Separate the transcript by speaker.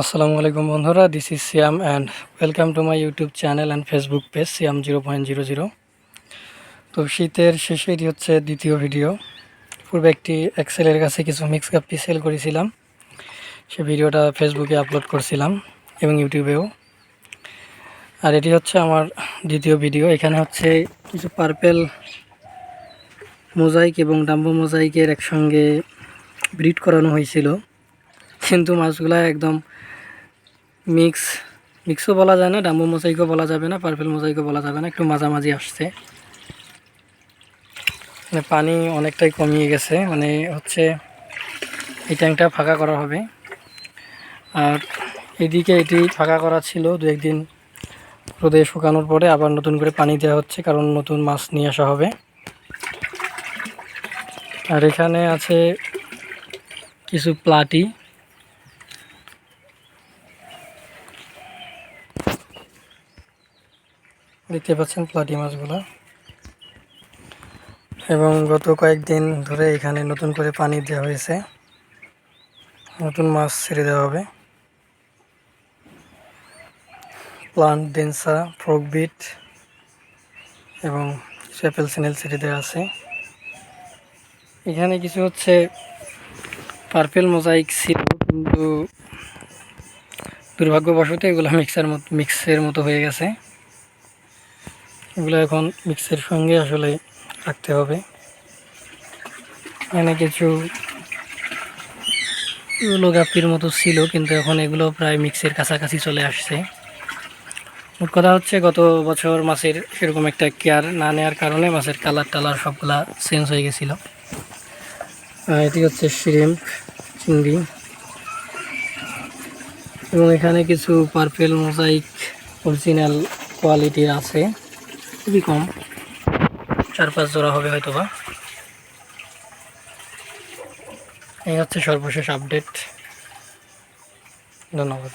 Speaker 1: আসসালামু আলাইকুম বন্ধুরা this is Siam and welcome to my YouTube channel and Facebook page Siam zero point zero zero তো শীতের শেষে এটি হচ্ছে দ্বিতীয় ভিডিও পূর্বে একটি এক্সেলের কাছে কিছু মিক্স কাপটি সেল করেছিলাম। সে ভিডিওটা ফেসবুকে আপলোড করছিলাম এবং ইউটিউবেও আর এটি হচ্ছে আমার দ্বিতীয় ভিডিও এখানে হচ্ছে কিছু পার্পেল মোজাইক এবং ডাম্বো মোজাইকের একসঙ্গে ব্রিড করানো হয়েছিল। কিন্তু মাছগুলা একদম মিক্স মিক্সও বলা যায় না, ডাম্বো মোজাইকও বলা যাবে না পার্পেল মোজাইকও বলা যাবে না, একটু মাঝামাঝি আসছে। মানে পানি অনেকটাই কমিয়ে গেছে মানে হচ্ছে এই ট্যাঙ্কটা ফাঁকা করা হবে। আর এদিকে এটি ফাঁকা করা ছিল দু একদিন রোদে শুকানোর পরে আবার নতুন করে পানি দেওয়া হচ্ছে, কারণ নতুন মাছ নিয়ে আসা হবে। আর এখানে আছে কিছু প্লাটি। দেখতে পাচ্ছেন প্লাটি মাছগুলো। এবং গত কয়েকদিন ধরে এখানে নতুন করে পানি দেওয়া হয়েছে। নতুন মাছ ছেড়ে দেওয়া হবে। প্লান্ট ডেন্সা ফ্রকবিট এবং স্যাপেল সিনেল ছেড়ে দেওয়া আছে। এখানে কিছু হচ্ছে পার্পেল, মোজাইক ছিল কিন্তু দুর্ভাগ্যবশত এগুলো মিক্সার মতো মিক্সের মতো হয়ে গেছে। এগুলো এখন মিক্সের সঙ্গে আসলে রাখতে হবে। এখানে কিছু লোগাপির মতো ছিল, কিন্তু এখন এগুলো প্রায় মিক্সের কাছাকাছি চলে আসছে। মোট কথা হচ্ছে, গত বছর মাছের সেরকম একটা কেয়ার না নেওয়ার কারণে মাছের কালার টালার সবগুলা চেঞ্জ হয়ে গেছিল। এটি হচ্ছে শ্রিম্প চিংড়ি। এবং এখানে কিছু পার্পেল মোজাইক অরিজিনাল কোয়ালিটির আছে। খুবই কম। চার পাঁচ জোড়া হবে হয়তো বা এই হচ্ছে সর্বশেষ আপডেট ধন্যবাদ।